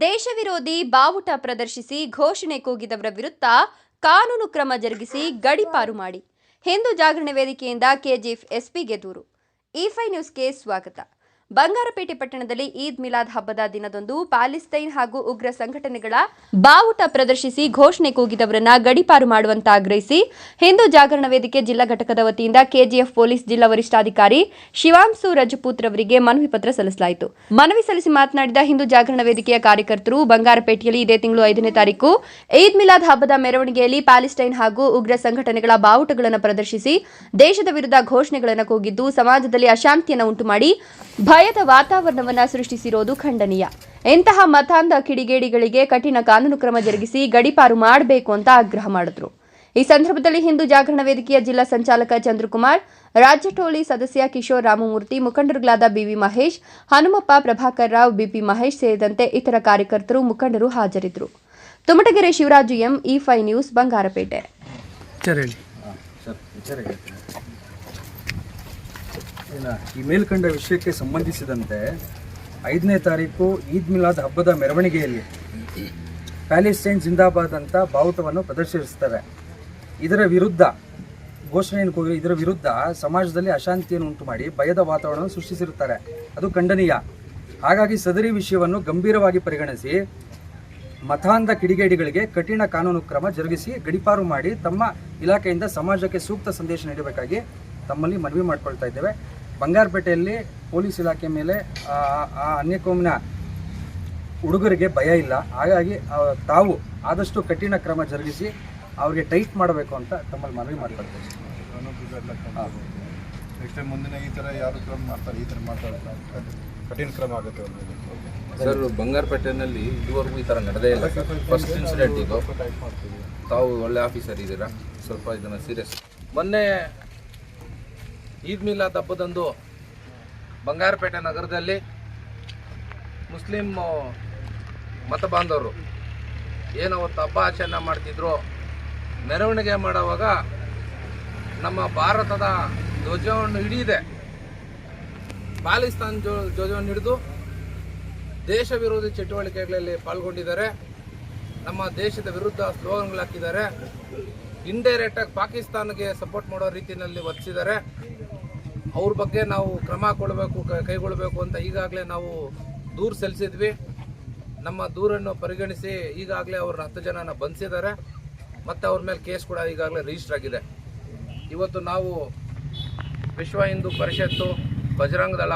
ದೇಶ ವಿರೋಧಿ ಬಾವುಟ ಪ್ರದರ್ಶಿಸಿ ಘೋಷಣೆ ಕೂಗಿದವರ ವಿರುದ್ಧ ಕಾನೂನು ಕ್ರಮ ಜರುಗಿಸಿ ಗಡಿಪಾರು ಮಾಡಿ. ಹಿಂದೂ ಜಾಗರಣೆ ವೇದಿಕೆಯಿಂದ ಕೆಜಿಎಫ್ ಎಸ್ಪಿಗೆ ದೂರು. ಇಫೈ ನ್ಯೂಸ್ಗೆ ಸ್ವಾಗತ. ಬಂಗಾರಪೇಟೆ ಪಟ್ಟಣದಲ್ಲಿ ಈದ್ ಮಿಲಾದ್ ಹಬ್ಬದ ದಿನದಂದು ಪ್ಯಾಲಿಸ್ತೈನ್ ಹಾಗೂ ಉಗ್ರ ಸಂಘಟನೆಗಳ ಬಾವುಟ ಪ್ರದರ್ಶಿಸಿ ಘೋಷಣೆ ಕೂಗಿದವರನ್ನ ಗಡಿಪಾರು ಮಾಡುವಂತ ಆಗ್ರಹಿಸಿ ಹಿಂದೂ ಜಾಗರಣ ವೇದಿಕೆ ಜಿಲ್ಲಾ ಘಟಕದ ವತಿಯಿಂದ ಕೆಜಿಎಫ್ ಪೊಲೀಸ್ ಜಿಲ್ಲಾ ವರಿಷ್ಠಾಧಿಕಾರಿ ಶಿವಾಂಸು ರಜಪೂತ್ ರವರಿಗೆ ಮನವಿ ಪತ್ರ ಸಲ್ಲಿಸಲಾಯಿತು. ಮನವಿ ಸಲ್ಲಿಸಿ ಮಾತನಾಡಿದ ಹಿಂದೂ ಜಾಗರಣ ವೇದಿಕೆಯ ಕಾರ್ಯಕರ್ತರು, ಬಂಗಾರಪೇಟೆಯಲ್ಲಿ ಇದೇ ತಿಂಗಳು ಐದನೇ ತಾರೀಕು ಈದ್ ಮಿಲಾದ್ ಹಬ್ಬದ ಮೆರವಣಿಗೆಯಲ್ಲಿ ಪ್ಯಾಲೆಸ್ಟೈನ್ ಹಾಗೂ ಉಗ್ರ ಸಂಘಟನೆಗಳ ಬಾವುಟಗಳನ್ನು ಪ್ರದರ್ಶಿಸಿ ದೇಶದ ವಿರುದ್ಧ ಘೋಷಣೆಗಳನ್ನು ಕೂಗಿದ್ದು ಸಮಾಜದಲ್ಲಿ ಅಶಾಂತಿಯನ್ನು ಉಂಟುಮಾಡಿ ಭಯದ ವಾತಾವರಣವನ್ನು ಸೃಷ್ಟಿಸಿರೋದು ಖಂಡನೀಯ. ಇಂತಹ ಮತಾಂಧ ಕಿಡಿಗೇಡಿಗಳಿಗೆ ಕಠಿಣ ಕಾನೂನು ಕ್ರಮ ಜರುಗಿಸಿ ಗಡಿಪಾರು ಮಾಡಬೇಕು ಅಂತ ಆಗ್ರಹ ಮಾಡಿದ್ರು. ಈ ಸಂದರ್ಭದಲ್ಲಿ ಹಿಂದೂ ಜಾಗರಣ ವೇದಿಕೆಯ ಜಿಲ್ಲಾ ಸಂಚಾಲಕ ಚಂದ್ರಕುಮಾರ್ ರಾಜ್ಯ ಟೋಳಿ ಸದಸ್ಯ ಕಿಶೋರ್ ರಾಮಮೂರ್ತಿ ಮುಖಂಡರುಗಳಾದ ಬಿವಿ ಮಹೇಶ್ ಹನುಮಪ್ಪ ಪ್ರಭಾಕರ್ ರಾವ್ ಬಿಪಿ ಮಹೇಶ್ ಸೇರಿದಂತೆ ಇತರ ಕಾರ್ಯಕರ್ತರು ಮುಖಂಡರು ಹಾಜರಿದ್ದರು. ತುಮಟಗೆರೆ ಶಿವರಾಜು ಎಂ ಇ ಫೈ ನ್ಯೂಸ್ ಬಂಗಾರಪೇಟೆ. ಈ ಮೇಲ್ಕಂಡ ವಿಷಯಕ್ಕೆ ಸಂಬಂಧಿಸಿದಂತೆ ಐದನೇ ತಾರೀಕು ಈದ್ ಮಿಲಾದ್ ಹಬ್ಬದ ಮೆರವಣಿಗೆಯಲ್ಲಿ ಪ್ಯಾಲೆಸ್ಟೈನ್ ಜಿಂದಾಬಾದ್ ಅಂತ ಬಾವುಟವನ್ನು ಪ್ರದರ್ಶಿಸ್ತಾರೆ. ಇದರ ವಿರುದ್ಧ, ಘೋಷಣೆಯನ್ನು ಕೂಗಿ ಇದರ ವಿರುದ್ಧ ಸಮಾಜದಲ್ಲಿ ಅಶಾಂತಿಯನ್ನು ಉಂಟು ಮಾಡಿ ಭಯದ ವಾತಾವರಣವನ್ನು ಸೃಷ್ಟಿಸಿರುತ್ತಾರೆ. ಅದು ಖಂಡನೀಯ. ಹಾಗಾಗಿ ಸದರಿ ವಿಷಯವನ್ನು ಗಂಭೀರವಾಗಿ ಪರಿಗಣಿಸಿ, ಮತಾಂಧ ಕಿಡಿಗೇಡಿಗಳಿಗೆ ಕಠಿಣ ಕಾನೂನು ಕ್ರಮ ಜರುಗಿಸಿ ಗಡಿಪಾರು ಮಾಡಿ ತಮ್ಮ ಇಲಾಖೆಯಿಂದ ಸಮಾಜಕ್ಕೆ ಸೂಕ್ತ ಸಂದೇಶ ನೀಡಬೇಕಾಗಿ ತಮ್ಮಲ್ಲಿ ಮನವಿ ಮಾಡಿಕೊಳ್ತಾ ಇದ್ದೇವೆ. ಬಂಗಾರಪೇಟೆಯಲ್ಲಿ ಪೊಲೀಸ್ ಇಲಾಖೆ ಮೇಲೆ ಆ ಆ ಅನ್ಯಕೋಮಿನ ಹುಡುಗರಿಗೆ ಭಯ ಇಲ್ಲ. ಹಾಗಾಗಿ ತಾವು ಆದಷ್ಟು ಕಠಿಣ ಕ್ರಮ ಜರುಗಿಸಿ ಅವರಿಗೆ ಟೈಟ್ ಮಾಡಬೇಕು ಅಂತ ತಮ್ಮಲ್ಲಿ ಮನವಿ ಮಾಡಿಕೊಡ್ತೀವಿ ನೆಕ್ಸ್ಟ್ ಟೈಮ್ ಮುಂದಿನ ಈ ಥರ ಯಾರು ಕ್ರಮ ಮಾಡ್ತಾರೆ ಈ ಥರ ಮಾಡ್ತಾರೆ ಕಠಿಣ ಕ್ರಮ ಆಗುತ್ತೆ ಸರ್ ಬಂಗಾರಪೇಟೆನಲ್ಲಿ ಇದುವರೆಗೂ ಈ ಥರ ನಡೆದೇ ಇಲ್ಲ ಫಸ್ಟ್ ಇನ್ಸಿಡೆಂಟ್ ಇದು. ಟೈಪ್ ಮಾಡ್ತೀವಿ ತಾವು ಒಳ್ಳೆ ಆಫೀಸರ್ ಇದ್ದೀರಾ? ಸ್ವಲ್ಪ ಇದನ್ನು ಸೀರಿಯಸ್ ಮೊನ್ನೆ ಈದ್ ಮಿಲಾದ್ ಹಬ್ಬದಂದು ಬಂಗಾರಪೇಟೆ ನಗರದಲ್ಲಿ ಮುಸ್ಲಿಂ ಮತ ಬಾಂಧವರು ಏನು ಅವತ್ತು ಹಬ್ಬ ಆಚರಣೆ ಮಾಡ್ತಿದ್ರು. ಮೆರವಣಿಗೆ ಮಾಡುವಾಗ ನಮ್ಮ ಭಾರತದ ಧ್ವಜವನ್ನು ಹಿಡಿದೆ ಪಾಕಿಸ್ತಾನ ಜೋ, ಧ್ವಜವನ್ನು ಹಿಡಿದು ದೇಶ ವಿರೋಧಿ ಚಟುವಟಿಕೆಗಳಲ್ಲಿ ಪಾಲ್ಗೊಂಡಿದ್ದಾರೆ. ನಮ್ಮ ದೇಶದ ವಿರುದ್ಧ ಸ್ಲೋಗನ್ಗಳು ಹಾಕಿದ್ದಾರೆ. ಇಂಡೈರೆಕ್ಟಾಗಿ ಆಗಿ ಪಾಕಿಸ್ತಾನಕ್ಕೆ ಸಪೋರ್ಟ್ ಮಾಡೋ ರೀತಿಯಲ್ಲಿ ವರ್ತಿಸಿದ್ದಾರೆ. ಅವ್ರ ಬಗ್ಗೆ ನಾವು ಕ್ರಮ ಕೊಡಬೇಕು ಕೈಗೊಳ್ಳಬೇಕು ಅಂತ ಈಗಾಗಲೇ ನಾವು ದೂರು ಸಲ್ಲಿಸಿದ್ವಿ ನಮ್ಮ ದೂರನ್ನು ಪರಿಗಣಿಸಿ ಈಗಾಗಲೇ ಅವ್ರನ್ನ ಹತ್ತು ಜನನ ಬಂಧಿಸಿದ್ದಾರೆ ಮತ್ತು ಅವ್ರ ಮೇಲೆ ಕೇಸ್ ಕೂಡ ಈಗಾಗಲೇ ರಿಜಿಸ್ಟರ್ ಆಗಿದೆ. ಇವತ್ತು ನಾವು ವಿಶ್ವ ಹಿಂದೂ ಪರಿಷತ್ತು ಬಜರಂಗ ದಳ,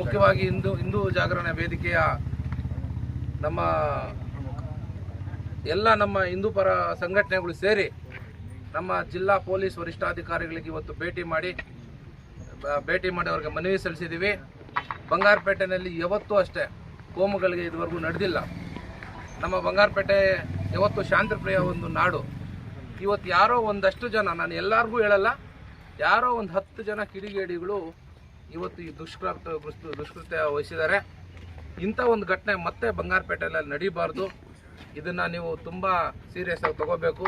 ಮುಖ್ಯವಾಗಿ ಹಿಂದೂ ಹಿಂದೂ ಜಾಗರಣ ವೇದಿಕೆಯ ನಮ್ಮ ಎಲ್ಲ ನಮ್ಮ ಹಿಂದೂ ಪರ ಸಂಘಟನೆಗಳು ಸೇರಿ ನಮ್ಮ ಜಿಲ್ಲಾ ಪೊಲೀಸ್ ವರಿಷ್ಠಾಧಿಕಾರಿಗಳಿಗೆ ಇವತ್ತು ಭೇಟಿ ಮಾಡಿ ಭೇಟಿ ಮಾಡಿ ಅವ್ರಿಗೆ ಮನವಿ ಸಲ್ಲಿಸಿದ್ದೀವಿ ಬಂಗಾರಪೇಟೆಯಲ್ಲಿ ಯಾವತ್ತೂ ಅಷ್ಟೇ ಕೋಮುಗಳಿಗೆ ಇದುವರೆಗೂ ನಡೆದಿಲ್ಲ. ನಮ್ಮ ಬಂಗಾರಪೇಟೆ ಯಾವತ್ತು ಶಾಂತಿಪ್ರಿಯ ಒಂದು ನಾಡು. ಇವತ್ತು ಯಾರೋ ಒಂದಷ್ಟು ಜನ, ನಾನು ಎಲ್ಲರಿಗೂ ಹೇಳಲ್ಲ, ಯಾರೋ ಒಂದು ಹತ್ತು ಜನ ಕಿಡಿಗೇಡಿಗಳು ಇವತ್ತು ಈ ದುಷ್ಕೃತ ದುಷ್ಕೃತ್ಯ ವಹಿಸಿದ್ದಾರೆ. ಇಂಥ ಒಂದು ಘಟನೆ ಮತ್ತೆ ಬಂಗಾರಪೇಟೆಯಲ್ಲಿ ನಡೀಬಾರ್ದು. ಇದನ್ನು ನೀವು ತುಂಬ ಸೀರಿಯಸ್ ಆಗಿ ತಗೋಬೇಕು.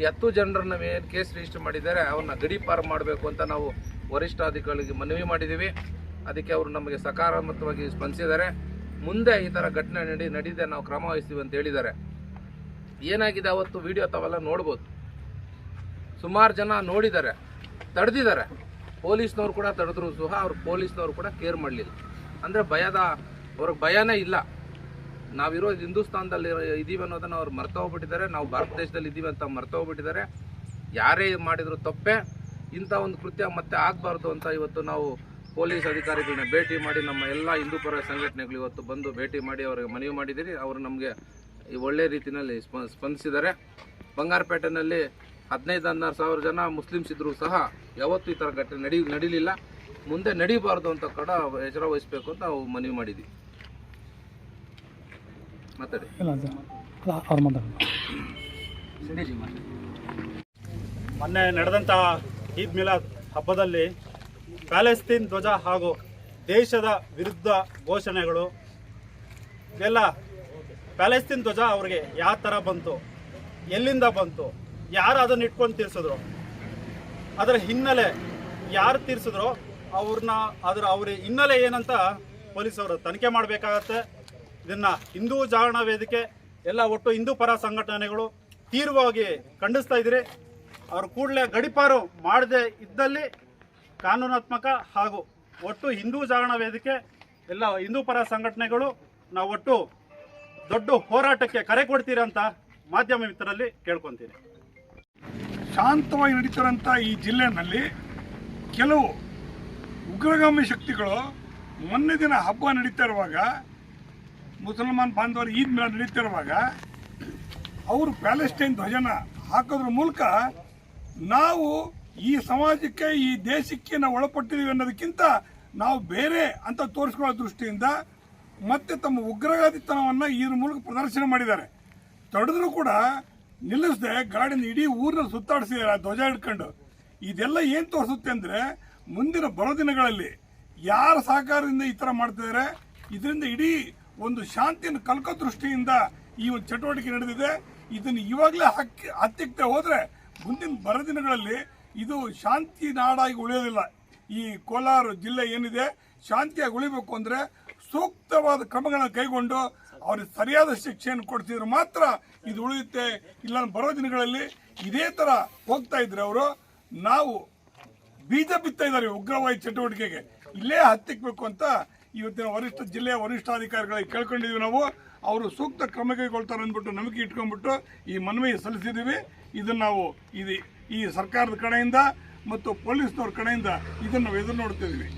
ಈ ಹತ್ತು ಜನರನ್ನ ಏನು ಕೇಸ್ ರಿಜಿಸ್ಟರ್ ಮಾಡಿದ್ದಾರೆ ಅವನ್ನ ಗಡಿಪಾರು ಮಾಡಬೇಕು ಅಂತ ನಾವು ವರಿಷ್ಠಾಧಿಕಾರಿಗೆ ಮನವಿ ಮಾಡಿದ್ದೀವಿ. ಅದಕ್ಕೆ ಅವರು ನಮಗೆ ಸಕಾರಾತ್ಮಕವಾಗಿ ಸ್ಪಂದಿಸಿದ್ದಾರೆ. ಮುಂದೆ ಈ ಥರ ಘಟನೆ ನಡಿ, ನಡೀದೆ ನಾವು ಕ್ರಮ ವಹಿಸ್ತೀವಿ ಅಂತ ಹೇಳಿದ್ದಾರೆ. ಏನಾಗಿದೆ ಅವತ್ತು ವಿಡಿಯೋ ತಾವೆಲ್ಲ ನೋಡ್ಬೋದು. ಸುಮಾರು ಜನ ನೋಡಿದ್ದಾರೆ, ತಡೆದಿದ್ದಾರೆ. ಪೊಲೀಸ್ನವ್ರು ಕೂಡ ತಡೆದ್ರು ಸಹ, ಅವ್ರು ಪೊಲೀಸ್ನವ್ರು ಕೂಡ ಕೇರ್ ಮಾಡಲಿಲ್ಲ. ಅಂದರೆ ಭಯದ, ಅವ್ರಿಗೆ ಭಯನೇ ಇಲ್ಲ. ನಾವಿರೋ ಹಿಂದೂಸ್ತಾನದಲ್ಲಿ ಇದ್ದೀವಿ ಅನ್ನೋದನ್ನು ಅವ್ರು ಮರ್ತ ಹೋಗ್ಬಿಟ್ಟಿದ್ದಾರೆ. ನಾವು ಭಾರತ ದೇಶದಲ್ಲಿ ಇದ್ದೀವಿ ಅಂತ ಮರ್ತ ಹೋಗ್ಬಿಟ್ಟಿದ್ದಾರೆ. ಯಾರೇ ಮಾಡಿದ್ರು ತಪ್ಪೇ. ಇಂಥ ಒಂದು ಕೃತ್ಯ ಮತ್ತೆ ಆಗಬಾರ್ದು ಅಂತ ಇವತ್ತು ನಾವು ಪೊಲೀಸ್ ಅಧಿಕಾರಿಗಳನ್ನ ಭೇಟಿ ಮಾಡಿ ನಮ್ಮ ಎಲ್ಲ ಹಿಂದೂ ಪರ ಸಂಘಟನೆಗಳು ಇವತ್ತು ಬಂದು ಭೇಟಿ ಮಾಡಿ ಅವರಿಗೆ ಮನವಿ ಮಾಡಿದ್ದೀರಿ. ಅವರು ನಮಗೆ ಈ ಒಳ್ಳೆ ರೀತಿಯಲ್ಲಿ ಸ್ಪ ಸ್ಪಂದಿಸಿದ್ದಾರೆ. ಬಂಗಾರಪೇಟೆನಲ್ಲಿ ಹದಿನೈದು ಹದಿನಾರು ಸಾವಿರ ಜನ ಮುಸ್ಲಿಮ್ಸ್ ಇದ್ದರೂ ಸಹ ಯಾವತ್ತೂ ಈ ಥರ ಘಟನೆ ನಡಿ ನಡೀಲಿಲ್ಲ. ಮುಂದೆ ನಡೀಬಾರ್ದು ಅಂತ ಕೂಡ ಎಚ್ಚರ ವಹಿಸಬೇಕು ಅಂತ ನಾವು ಮನವಿ ಮಾಡಿದ್ವಿ ಮಾತಾಡಿ. ಮೊನ್ನೆ ನಡೆದಂತಹ ಈದ್ ಮಿಲಾದ್ ಹಬ್ಬದಲ್ಲಿ ಪ್ಯಾಲೆಸ್ತೀನ್ ಧ್ವಜ ಹಾಗೂ ದೇಶದ ವಿರುದ್ಧ ಘೋಷಣೆಗಳು. ಎಲ್ಲ ಪ್ಯಾಲೆಸ್ತೀನ್ ಧ್ವಜ ಅವ್ರಿಗೆ ಯಾವ ಥರ ಬಂತು, ಎಲ್ಲಿಂದ ಬಂತು, ಯಾರು ಅದನ್ನು ಇಟ್ಕೊಂಡು ತೀರಿಸಿದ್ರು, ಅದರ ಹಿನ್ನೆಲೆ ಯಾರು ತೀರಿಸಿದ್ರು, ಅವ್ರನ್ನ ಅದರ ಅವ್ರ ಹಿನ್ನೆಲೆ ಏನಂತ ಪೊಲೀಸವರು ತನಿಖೆ ಮಾಡಬೇಕಾಗತ್ತೆ. ಇದನ್ನು ಹಿಂದೂ ಜಾಗರಣ ವೇದಿಕೆ, ಎಲ್ಲ ಒಟ್ಟು ಹಿಂದೂ ಪರ ಸಂಘಟನೆಗಳು ತೀವ್ರವಾಗಿ ಖಂಡಿಸ್ತಾ ಇದ್ದೀರಿ. ಅವರು ಕೂಡಲೇ ಗಡಿಪಾರು ಮಾಡದೆ ಇದ್ದಲ್ಲಿ ಕಾನೂನಾತ್ಮಕ ಹಾಗೂ ಒಟ್ಟು ಹಿಂದೂ ಜಾಗರಣ ವೇದಿಕೆ, ಎಲ್ಲ ಹಿಂದೂ ಪರ ಸಂಘಟನೆಗಳು ನಾವು ಒಟ್ಟು ದೊಡ್ಡ ಹೋರಾಟಕ್ಕೆ ಕರೆ ಕೊಡ್ತೀರಂತ ಮಾಧ್ಯಮ ಮಿತ್ರರಲ್ಲಿ ಕೇಳ್ಕೊತೀನಿ. ಶಾಂತವಾಗಿ ನಡೀತಿರೋಂಥ ಈ ಜಿಲ್ಲೆನಲ್ಲಿ ಕೆಲವು ಉಗ್ರಗಾಮಿ ಶಕ್ತಿಗಳು ಮೊನ್ನೆ ದಿನ ಹಬ್ಬ ನಡೀತಾ ಇರುವಾಗ, ಮುಸಲ್ಮಾನ್ ಬಾಂಧವರು ಈದ್ ಮೇಳ ನಡೀತಾ ಇರುವಾಗ, ಅವರು ಪ್ಯಾಲೆಸ್ಟೈನ್ ಧ್ವಜನ ಹಾಕೋದ್ರ ಮೂಲಕ ನಾವು ಈ ಸಮಾಜಕ್ಕೆ, ಈ ದೇಶಕ್ಕೆ ನಾವು ಒಳಪಟ್ಟಿದ್ದೀವಿ ಅನ್ನೋದಕ್ಕಿಂತ ನಾವು ಬೇರೆ ಅಂತ ತೋರಿಸ್ಕೊಳ್ಳೋ ದೃಷ್ಟಿಯಿಂದ ಮತ್ತೆ ತಮ್ಮ ಉಗ್ರಗಾದಿತನವನ್ನು ಈ ಮೂಲಕ ಪ್ರದರ್ಶನ ಮಾಡಿದ್ದಾರೆ. ತಡೆದ್ರು ಕೂಡ ನಿಲ್ಲಿಸದೆ, ಗಾಡಿನ ಇಡೀ ಊರಿನ ಸುತ್ತಾಡಿಸಿದ್ದಾರೆ ಧ್ವಜ ಹಿಡ್ಕೊಂಡು. ಇದೆಲ್ಲ ಏನು ತೋರಿಸುತ್ತೆ ಅಂದರೆ ಮುಂದಿನ ಬರೋ ದಿನಗಳಲ್ಲಿ ಯಾರ ಸಹಕಾರದಿಂದ ಈ ಥರ ಮಾಡ್ತಿದ್ದಾರೆ, ಇದರಿಂದ ಇಡೀ ಒಂದು ಶಾಂತಿಯನ್ನು ಕಲ್ಕೋ ದೃಷ್ಟಿಯಿಂದ ಈ ಒಂದು ಚಟುವಟಿಕೆ ನಡೆದಿದೆ. ಇದನ್ನು ಇವಾಗಲೇ ಹಕ್ಕಿ ಹತ್ತಿಕ್ತೆ ಹೋದರೆ ಮುಂದಿನ ಬರ ದಿನಗಳಲ್ಲಿ ಇದು ಶಾಂತಿ ನಾಡಾಗಿ ಉಳಿಯೋದಿಲ್ಲ. ಈ ಕೋಲಾರ ಜಿಲ್ಲೆ ಏನಿದೆ, ಶಾಂತಿಯಾಗಿ ಉಳಿಬೇಕು ಅಂದರೆ ಸೂಕ್ತವಾದ ಕ್ರಮಗಳನ್ನು ಕೈಗೊಂಡು ಅವ್ರಿಗೆ ಸರಿಯಾದ ಶಿಕ್ಷೆಯನ್ನು ಕೊಡ್ತಿದ್ರೆ ಮಾತ್ರ ಇದು ಉಳಿಯುತ್ತೆ. ಇಲ್ಲ ಬರೋ ದಿನಗಳಲ್ಲಿ ಇದೇ ಥರ ಹೋಗ್ತಾ ಇದ್ರೆ ಅವರು, ನಾವು ಬೀಜ ಬಿತ್ತಾ ಇದ್ದಾರೆ ಉಗ್ರವಾದಿ ಚಟುವಟಿಕೆಗೆ. ಇಲ್ಲೇ ಹತ್ತಿಕ್ಬೇಕು ಅಂತ ಇವತ್ತಿನ ವರಿಷ್ಠ ಜಿಲ್ಲೆಯ ವರಿಷ್ಠಾಧಿಕಾರಿಗಳಿಗೆ ಕೇಳ್ಕೊಂಡಿದ್ದೀವಿ ನಾವು. ಅವರು ಸೂಕ್ತ ಕ್ರಮ ಕೈಗೊಳ್ತಾರೆ ಅಂದ್ಬಿಟ್ಟು ನಂಬಿಕೆ ಇಟ್ಕೊಂಡ್ಬಿಟ್ಟು ಈ ಮನವಿ ಸಲ್ಲಿಸಿದ್ದೀವಿ. ಇದನ್ನು ನಾವು ಇದು ಈ ಸರ್ಕಾರದ ಕಡೆಯಿಂದ ಮತ್ತು ಪೊಲೀಸ್ನವ್ರ ಕಡೆಯಿಂದ ಇದನ್ನು ನಾವು ಎದುರು ನೋಡ್ತಿದ್ದೀವಿ